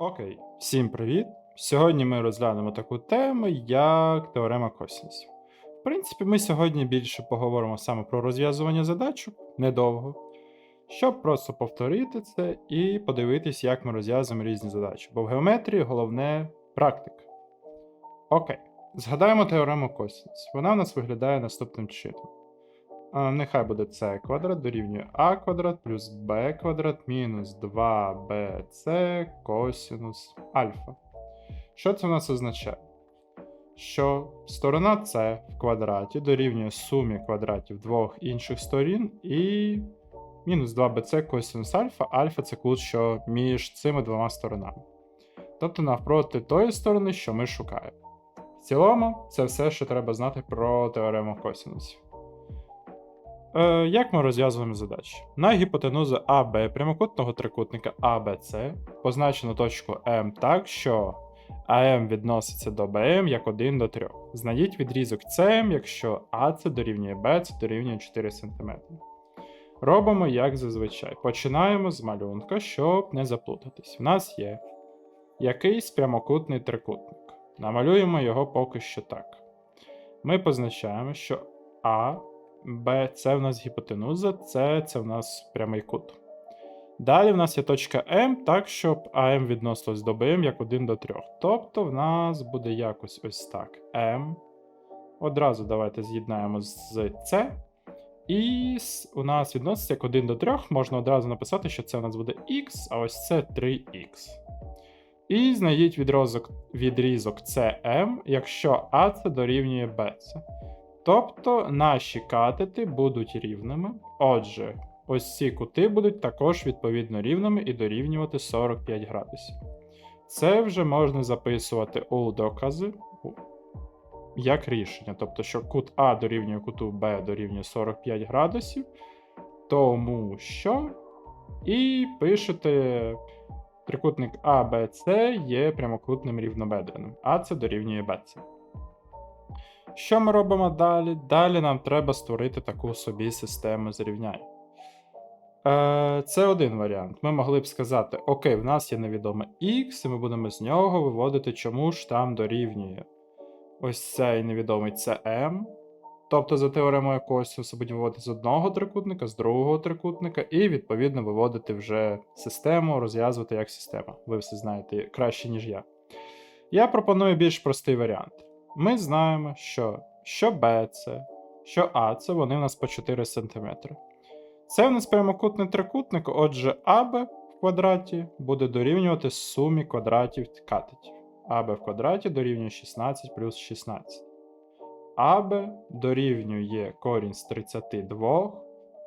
Окей, всім привіт! Сьогодні ми розглянемо таку тему, як теорема косінусів. В принципі, ми сьогодні більше поговоримо саме про розв'язування задачок недовго, щоб просто повторити це і подивитись, як ми розв'язуємо різні задачі. Бо в геометрії головне практика. Окей, згадаємо теорему косінусів. Вона в нас виглядає наступним чином. Нехай буде c квадрат дорівнює а квадрат плюс b квадрат мінус 2bc косінус альфа. Що це у нас означає? Що сторона c в квадраті дорівнює сумі квадратів двох інших сторін і мінус 2bc косінус альфа. Альфа це кут, що між цими двома сторонами. Тобто навпроти тої сторони, що ми шукаємо. В цілому, це все, що треба знати про теорему косінусів. Е, як ми розв'язуємо задачі? На гіпотенузу АБ прямокутного трикутника ABC позначено точку М так, що АМ відноситься до БМ як 1 до 3. Знайдіть відрізок СМ, якщо АЦ дорівнює БЦ дорівнює 4 см. Робимо як зазвичай. Починаємо з малюнка, щоб не заплутатись. В нас є якийсь прямокутний трикутник. Намалюємо його поки що так. Ми позначаємо, що А Б це в нас гіпотенуза, С це в нас прямий кут. Далі в нас є точка М, так, щоб АМ відносилось до БМ як 1 до 3. Тобто в нас буде якось ось так. М. Одразу давайте з'єднаємо з С. І у нас відноситься як 1 до 3. Можна одразу написати, що це у нас буде Х, а ось це 3х. І знайдіть відрізок, CM, якщо АЦ дорівнює БЦ. Тобто наші катети будуть рівними. Отже, ось ці кути будуть також відповідно рівними і дорівнювати 45 градусів. Це вже можна записувати у докази як рішення. Тобто, що кут А дорівнює куту Б дорівнює 45 градусів, тому що. І пишете трикутник АБЦ є прямокутним рівнобедреним, а це дорівнює БЦ. Що ми робимо далі? Далі нам треба створити таку собі систему зрівнянь. Е, це один варіант. Ми могли б сказати: Окей, в нас є невідоме X, і ми будемо з нього виводити, чому ж там дорівнює ось цей невідомий CM. Тобто, за теоремою косинусу будемо виводити з одного трикутника, з другого трикутника, і відповідно виводити вже систему, розв'язувати як система. Ви все знаєте краще, ніж я. Я пропоную більш простий варіант. Ми знаємо, що що BC, що AC, вони в нас по 4 см. Це в нас прямокутний трикутник, отже, АБ в квадраті буде дорівнювати сумі квадратів катетів. АБ в квадраті дорівнює 16 плюс 16. АБ дорівнює корінь з 32.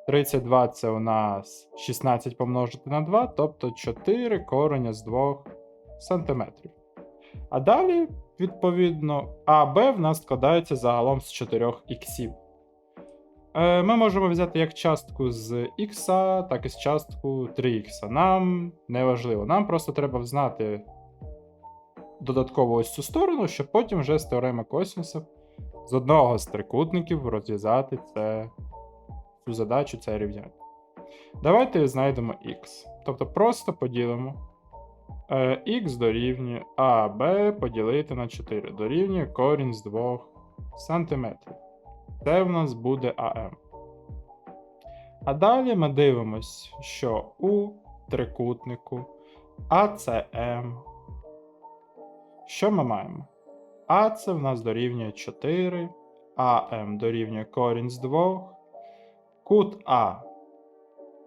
32 це у нас 16 помножити на 2, тобто 4 кореня з 2 см. А далі, відповідно, АБ в нас складається загалом з 4 іксів. Е, Ми можемо взяти як частку з х, так і з частку 3х. Нам не важливо, нам просто треба знати додатково ось цю сторону, щоб потім вже з теореми косинуса з одного з трикутників розв'язати це, цю задачу, це рівняння. Давайте знайдемо х. Тобто просто поділимо х дорівнює АБ поділити на 4 дорівнює корінь з 2 см. Це в нас буде АМ. А далі ми дивимось, що у трикутнику АЦМ. Що ми маємо? А це в нас дорівнює 4, АМ дорівнює корінь з 2, кут А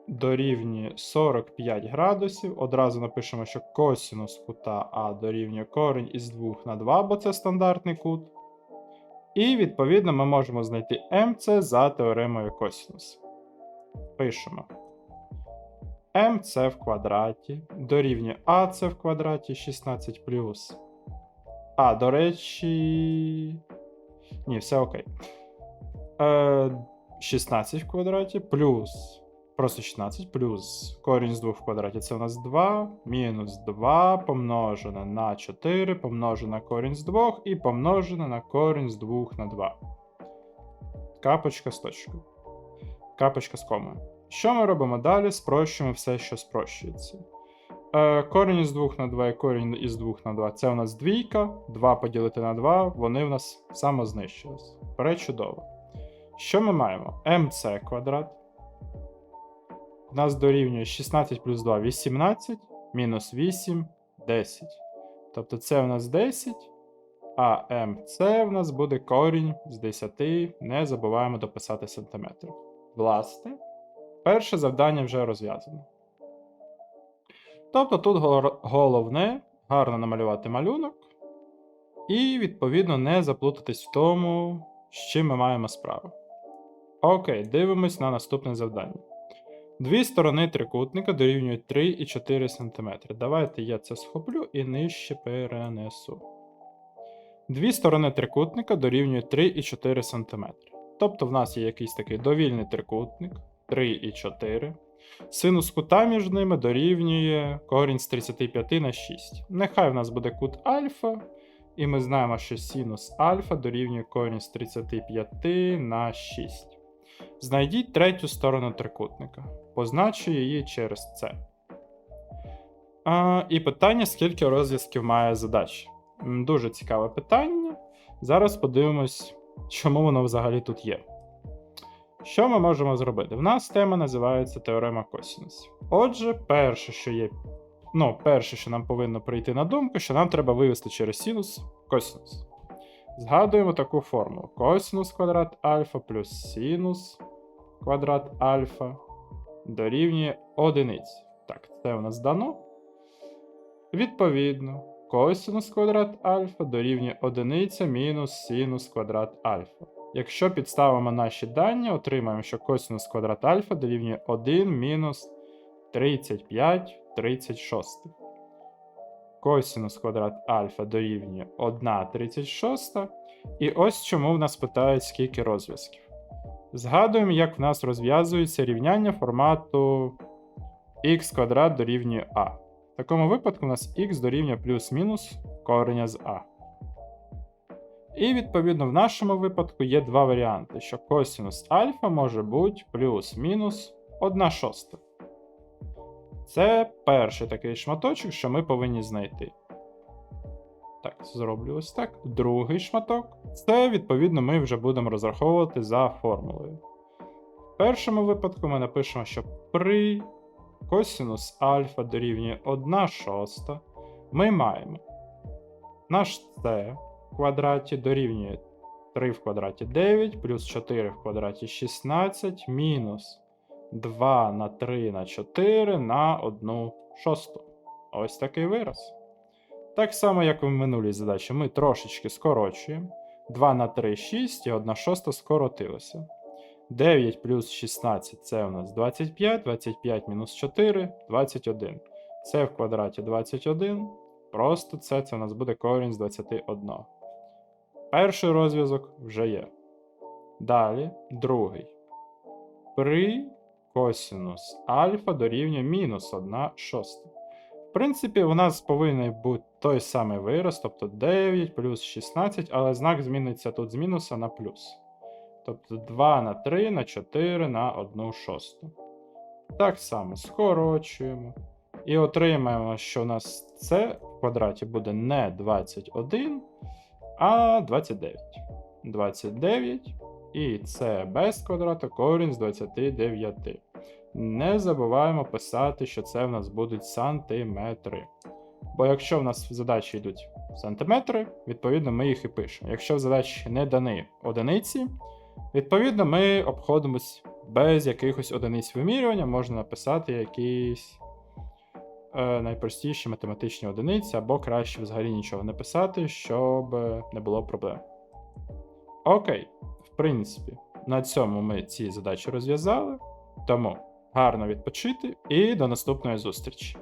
дорівнює 45 градусів. Одразу напишемо, що косінус кута А дорівнює корінь із 2 на 2, бо це стандартний кут. І, відповідно, ми можемо знайти МЦ за теоремою косінуса. Пишемо. МЦ в квадраті дорівнює АЦ в квадраті 16 плюс. А, до речі. Ні, все окей. Е, 16 в квадраті плюс. Просто 16 плюс корінь з 2 в квадраті. Це у нас 2. Мінус 2 помножене на 4, помножене на корінь з 2 і помножене на корінь з 2 на 2. Капочка з точкою. Капочка з комою. Що ми робимо далі? Спрощуємо все, що спрощується. Е, корінь із 2 на 2 і корінь із 2 на 2 це у нас двійка. 2 поділити на 2, вони в нас самознищились. Пречудово. Що ми маємо? МЦ квадрат. У нас дорівнює 16 плюс 2 18, мінус 8 10. Тобто це у нас 10. А МЦ в нас буде корінь з 10. Не забуваємо дописати сантиметрів. Власне, перше завдання вже розв'язано. Тобто тут головне гарно намалювати малюнок, і, відповідно, не заплутатись в тому, з чим ми маємо справу. Окей, дивимось на наступне завдання. Дві сторони трикутника дорівнюють 3 і 4 см. Давайте я це схоплю і нижче перенесу. Дві сторони трикутника дорівнюють 3 і 4 см. Тобто в нас є якийсь такий довільний трикутник 3 і 4. Синус кута між ними дорівнює корінь з 35 на 6. Нехай в нас буде кут альфа, і ми знаємо, що синус альфа дорівнює корінь з 35 на 6. Знайдіть третю сторону трикутника. Позначу її через це. А, і питання: скільки розв'язків має задача? Дуже цікаве питання. Зараз подивимось, чому воно взагалі тут є. Що ми можемо зробити? В нас тема називається теорема косінусів. Отже, перше, що є, ну, перше, що нам повинно прийти на думку, що нам треба вивести через синус косінус. Згадуємо таку формулу: косінус квадрат альфа плюс синус квадрат альфа дорівнює одиниці. Так, це у нас дано. Відповідно, косинус квадрат альфа дорівнює одиниця мінус синус квадрат альфа. Якщо підставимо наші дані, отримаємо, що косинус квадрат альфа дорівнює 1 мінус 35 36. Косинус квадрат альфа дорівнює 1 36. І ось чому в нас питають, скільки розв'язків. Згадуємо, як в нас розв'язується рівняння формату х квадрат дорівнює а. В такому випадку у нас х дорівнює плюс-мінус кореня з а. І відповідно в нашому випадку є два варіанти, що косинус альфа може бути плюс-мінус 1 шоста. Це перший такий шматочок, що ми повинні знайти. Так, зроблю ось так. Другий шматок. Це, відповідно, ми вже будемо розраховувати за формулою. В першому випадку ми напишемо, що при косинус альфа дорівнює 1 шоста, ми маємо наш c в квадраті дорівнює 3 в квадраті 9, плюс 4 в квадраті 16, мінус 2 на 3 на 4 на 1 шосту. Ось такий вираз. Так само, як в минулій задачі, ми трошечки скорочуємо. 2 на 3 6 і 1 шоста скоротилося. 9 плюс 16 це у нас 25, 25 мінус 4 21. Це в квадраті 21. Просто це, це у нас буде корінь з 21. Перший розв'язок вже є. Далі другий. При косинус альфа дорівнює мінус 1 шоста. В принципі, у нас повинен бути той самий вираз, тобто 9 плюс 16, але знак зміниться тут з мінуса на плюс. Тобто 2 на 3 на 4 на 1 шосту. Так само скорочуємо. І отримаємо, що у нас це в квадраті буде не 21, а 29. 29. І це без квадрата корінь з 29. Не забуваємо писати, що це в нас будуть сантиметри. Бо якщо в нас в задачі йдуть сантиметри, відповідно ми їх і пишемо. Якщо в задачі не дані одиниці, відповідно ми обходимось без якихось одиниць вимірювання, можна написати якісь е, найпростіші математичні одиниці, або краще взагалі нічого не писати, щоб не було проблем. Окей, принципі, на цьому ми ці задачі розв'язали. Тому гарно відпочити і до наступної зустрічі.